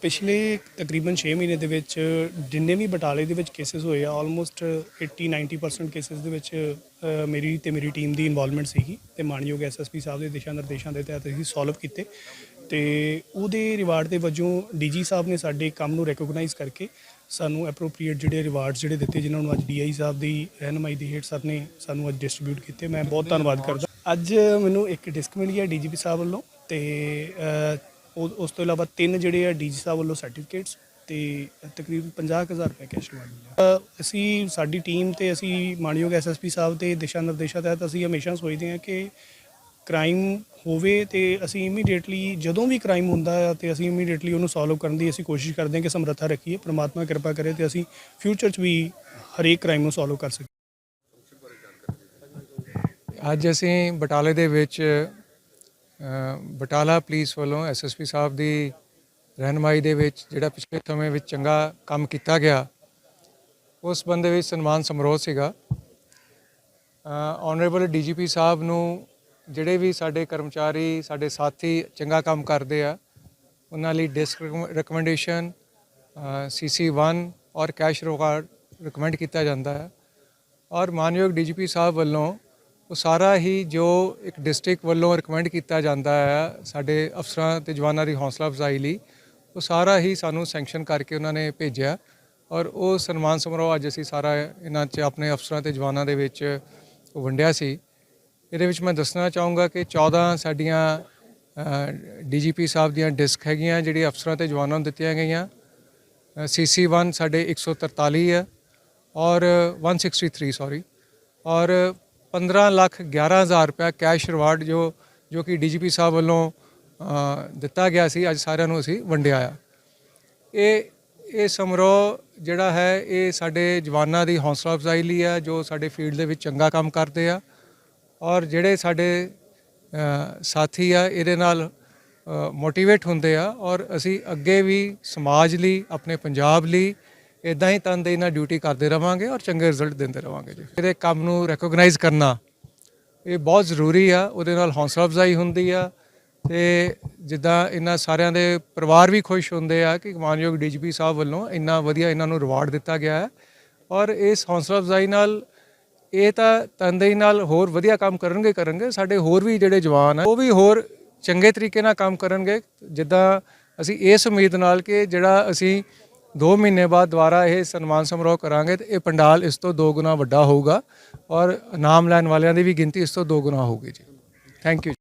ਪਿਛਲੇ ਤਕਰੀਬਨ 6 ਮਹੀਨੇ ਦੇ ਵਿੱਚ ਜਿੰਨੇ ਵੀ ਬਟਾਲੇ ਦੇ ਵਿੱਚ ਕੇਸਿਸ ਹੋਏ ਆ ਆਲਮੋਸਟ 80 90% ਕੇਸਿਸ ਦੇ ਵਿੱਚ ਮੇਰੀ ਤੇ ਮੇਰੀ ਟੀਮ ਦੀ ਇਨਵੋਲਵਮੈਂਟ ਸੀਗੀ ਤੇ ਮਾਨਯੋਗ ਐਸਐਸਪੀ ਸਾਹਿਬ ਦੇ ਦਿਸ਼ਾ ਨਿਰਦੇਸ਼ਾਂ ਦੇ ਤਹਿਤ ਅਸੀਂ ਸੋਲਵ ਕੀਤੇ ਤੇ ਉਹਦੇ ਰਿਵਾਰਡ ਦੇ ਵਜੋਂ ਡੀਜੀ ਸਾਹਿਬ ਨੇ ਸਾਡੇ ਕੰਮ ਨੂੰ ਰੈਕੋਗਨਾਈਜ਼ ਕਰਕੇ ਸਾਨੂੰ ਐਪਰੋਪ੍ਰੀਏਟ ਜਿਹੜੇ ਰਿਵਾਰਡਸ ਜਿਹੜੇ ਦਿੱਤੇ ਜਿਨ੍ਹਾਂ ਨੂੰ ਅੱਜ ਡੀਆਈ ਸਾਹਿਬ ਦੀ ਰਹਿਨਮਾਈ ਦੇ ਹੇਠ ਸਰ ਨੇ ਸਾਨੂੰ ਅੱਜ ਡਿਸਟ੍ਰੀਬਿਊਟ ਕੀਤੇ, ਮੈਂ ਬਹੁਤ ਧੰਨਵਾਦ ਕਰਦਾ। ਅੱਜ ਮੈਨੂੰ ਇੱਕ ਡਿਸਕ ਮਿਲੀ ਹੈ ਡੀਜੀਪੀ ਸਾਹਿਬ ਵੱਲੋਂ ਤੇ ਉਹ- ਉਸ ਤੋਂ ਇਲਾਵਾ ਤਿੰਨ ਜਿਹੜੇ ਆ ਡੀਜੀ ਸਾਹਿਬ ਵੱਲੋਂ ਸਰਟੀਫਿਕੇਟਸ ਤੇ ਤਕਰੀਬਨ 50000 ਰੁਪਏ ਕੈਸ਼ ਮਿਲਿਆ ਅਸੀਂ, ਸਾਡੀ ਟੀਮ ਤੇ ਅਸੀਂ ਮਾਨਯੋਗ ਐਸਐਸਪੀ ਸਾਹਿਬ ਦੇ ਦਿਸ਼ਾ ਨਿਰਦੇਸ਼ਾਂ ਤਹਿਤ ਅਸੀਂ ਹਮੇਸ਼ਾ ਸੋਚਦੇ ਹਾਂ ਕਿ ਕ੍ਰਾਈਮ ਹੋਵੇ ਤੇ ਅਸੀਂ ਇਮੀਡੀਏਟਲੀ ਜਦੋਂ ਵੀ ਕ੍ਰਾਈਮ ਹੁੰਦਾ ਹੈ ਤੇ ਅਸੀਂ ਇਮੀਡੀਏਟਲੀ ਉਹਨੂੰ ਸੋਲਵ ਕਰਨ ਦੀ ਅਸੀਂ ਕੋਸ਼ਿਸ਼ ਕਰਦੇ ਹਾਂ ਕਿ ਸਮਰੱਥਾ ਰੱਖੀਏ, ਪ੍ਰਮਾਤਮਾ ਕਿਰਪਾ ਕਰੇ ਤੇ ਅਸੀਂ ਫਿਊਚਰ 'ਚ ਵੀ ਹਰੇਕ ਕ੍ਰਾਈਮ ਨੂੰ ਸੋਲਵ ਕਰ ਸਕੀਏ। ਅੱਜ ਅਸੀਂ ਬਟਾਲੇ ਦੇ ਵਿੱਚ ਬਟਾਲਾ ਪੁਲਿਸ ਵੱਲੋਂ ਐਸਐਸਪੀ ਸਾਹਿਬ ਦੀ ਰਹਿਨਮਾਈ ਦੇ ਵਿੱਚ, ਜਿਹੜਾ ਪਿਛਲੇ ਸਮੇਂ ਵਿੱਚ ਚੰਗਾ ਕੰਮ ਕੀਤਾ ਗਿਆ, ਉਸ ਬੰਦੇ ਵਿੱਚ ਸਨਮਾਨ ਸਮਾਰੋਹ ਸੀਗਾ। ਆਨਰੇਬਲ ਡੀਜੀਪੀ ਸਾਹਿਬ ਨੂੰ ਜਿਹੜੇ ਵੀ ਸਾਡੇ ਕਰਮਚਾਰੀ, ਸਾਡੇ ਸਾਥੀ ਚੰਗਾ ਕੰਮ ਕਰਦੇ ਆ, ਉਹਨਾਂ ਲਈ ਡਿਸਕ ਰეკਮੈਂਡੇਸ਼ਨ ਸੀਸੀ1 ਔਰ ਕੈਸ਼ ਰਿਵਾਰਡ ਰეკਮੈਂਡ ਕੀਤਾ ਜਾਂਦਾ ਹੈ। ਔਰ ਮਾਨਯੋਗ ਡੀਜੀਪੀ ਸਾਹਿਬ ਵੱਲੋਂ ਉਹ ਸਾਰਾ ਹੀ ਜੋ ਇੱਕ ਡਿਸਟ੍ਰਿਕਟ ਵੱਲੋਂ ਰეკਮੈਂਡ ਕੀਤਾ ਜਾਂਦਾ ਹੈ ਸਾਡੇ ਅਫਸਰਾਂ ਤੇ ਜਵਾਨਾਂ ਦੀ ਹੌਸਲਾ ਅਫਜ਼ਾਈ ਲਈ, ਉਹ ਸਾਰਾ ਹੀ ਸਾਨੂੰ ਸੈਂਕਸ਼ਨ ਕਰਕੇ ਉਹਨਾਂ ਨੇ ਭੇਜਿਆ ਔਰ ਉਹ ਸਨਮਾਨ ਸਮਾਰੋਹ ਅੱਜ ਅਸੀਂ ਸਾਰਾ ਇਹਨਾਂ 'ਚ ਆਪਣੇ ਅਫਸਰਾਂ ਤੇ ਜਵਾਨਾਂ ਦੇ ਵਿੱਚ ਉਹ ਵੰਡਿਆ ਸੀ। ਇਹਦੇ ਵਿੱਚ ਮੈਂ ਦੱਸਣਾ ਚਾਹੂੰਗਾ ਕਿ 14 ਸਾਡੀਆਂ ਡੀਜੀਪੀ ਸਾਹਿਬ ਦੀਆਂ ਡਿਸਕ ਹੈਗੀਆਂ ਜਿਹੜੀ ਅਫਸਰਾਂ ਤੇ ਜਵਾਨਾਂ ਨੂੰ ਦਿੱਤੀਆਂ ਗਈਆਂ। ਸੀਸੀ 1 ਸਾਡੇ 143 ਹੈ ਔਰ 163 ਸੌਰੀ ਔਰ 15 ਲੱਖ 11000 ਰੁਪਏ ਕੈਸ਼ ਰਿਵਾਰਡ ਜੋ ਜੋ ਕਿ ਡੀਜੀਪੀ ਸਾਹਿਬ ਵੱਲੋਂ ਦਿੱਤਾ ਗਿਆ ਸੀ, ਅੱਜ ਸਾਰਿਆਂ ਨੂੰ ਅਸੀਂ ਵੰਡਿਆ ਆ। ਇਹ ਇਹ ਸਮਾਰੋਹ ਜਿਹੜਾ ਹੈ, ਇਹ ਸਾਡੇ ਜਵਾਨਾਂ ਦੀ ਹੌਸਲਾ ਅਫਜ਼ਾਈ ਲਈ ਆ, ਜੋ ਸਾਡੇ ਫੀਲਡ ਦੇ ਵਿੱਚ ਚੰਗਾ ਕੰਮ ਕਰਦੇ ਆ। ਔਰ ਜਿਹੜੇ ਸਾਡੇ ਸਾਥੀ ਆ, ਇਹਦੇ ਨਾਲ ਮੋਟੀਵੇਟ ਹੁੰਦੇ ਆ। ਔਰ ਅਸੀਂ ਅੱਗੇ ਵੀ ਸਮਾਜ ਲਈ, ਆਪਣੇ ਪੰਜਾਬ ਲਈ ਇਦਾਂ ਹੀ ਤਨਦੇਹੀ ਨਾਲ ਡਿਊਟੀ ਕਰਦੇ ਰਵਾਂਗੇ ਔਰ ਚੰਗੇ ਰਿਜ਼ਲਟ ਦਿੰਦੇ ਰਵਾਂਗੇ ਜੀ। ਇਹਦੇ ਕੰਮ ਨੂੰ ਰੈਕੋਗਨਾਈਜ਼ ਕਰਨਾ, ਇਹ ਬਹੁਤ ਜ਼ਰੂਰੀ ਆ, ਉਹਦੇ ਨਾਲ ਹੌਸਲਾ ਅਫਜ਼ਾਈ ਹੁੰਦੀ ਆ ਤੇ ਜਿੱਦਾਂ ਇਹਨਾਂ ਸਾਰਿਆਂ ਦੇ ਪਰਿਵਾਰ ਵੀ ਖੁਸ਼ ਹੁੰਦੇ ਆ ਕਿ ਮਾਨਯੋਗ ਡੀਜੀਪੀ ਸਾਹਿਬ ਵੱਲੋਂ ਇੰਨਾ ਵਧੀਆ ਇਹਨਾਂ ਨੂੰ ਰਿਵਾਰਡ ਦਿੱਤਾ ਗਿਆ ਹੈ ਔਰ ਇਸ ਹੌਸਲਾ ਅਫਜ਼ਾਈ ਨਾਲ ਇਹ ਤਾਂ ਤਨਦੇਹੀ ਨਾਲ ਹੋਰ ਵਧੀਆ ਕੰਮ ਕਰਨਗੇ ਕਰਨਗੇ, ਸਾਡੇ ਹੋਰ ਵੀ ਜਿਹੜੇ ਜਵਾਨ ਆ, ਉਹ ਵੀ ਹੋਰ ਚੰਗੇ ਤਰੀਕੇ ਨਾਲ ਕੰਮ ਕਰਨਗੇ। ਜਿੱਦਾਂ ਅਸੀਂ ਇਸ ਉਮੀਦ ਨਾਲ ਕਿ ਜਿਹੜਾ ਅਸੀਂ 2 ਮਹੀਨੇ ਬਾਅਦ ਦੁਬਾਰਾ ਇਹ ਸਨਮਾਨ ਸਮਾਰੋਹ ਕਰਾਂਗੇ ਤੇ ਇਹ ਪੰਡਾਲ ਇਸ ਤੋਂ ਦੋ ਗੁਣਾ ਵੱਡਾ ਹੋਊਗਾ ਔਰ ਨਾਮ ਲੈਣ ਵਾਲਿਆਂ ਦੀ ਵੀ ਗਿਣਤੀ ਇਸ ਤੋਂ ਦੋ ਗੁਣਾ ਹੋਊਗੀ ਜੀ। Thank you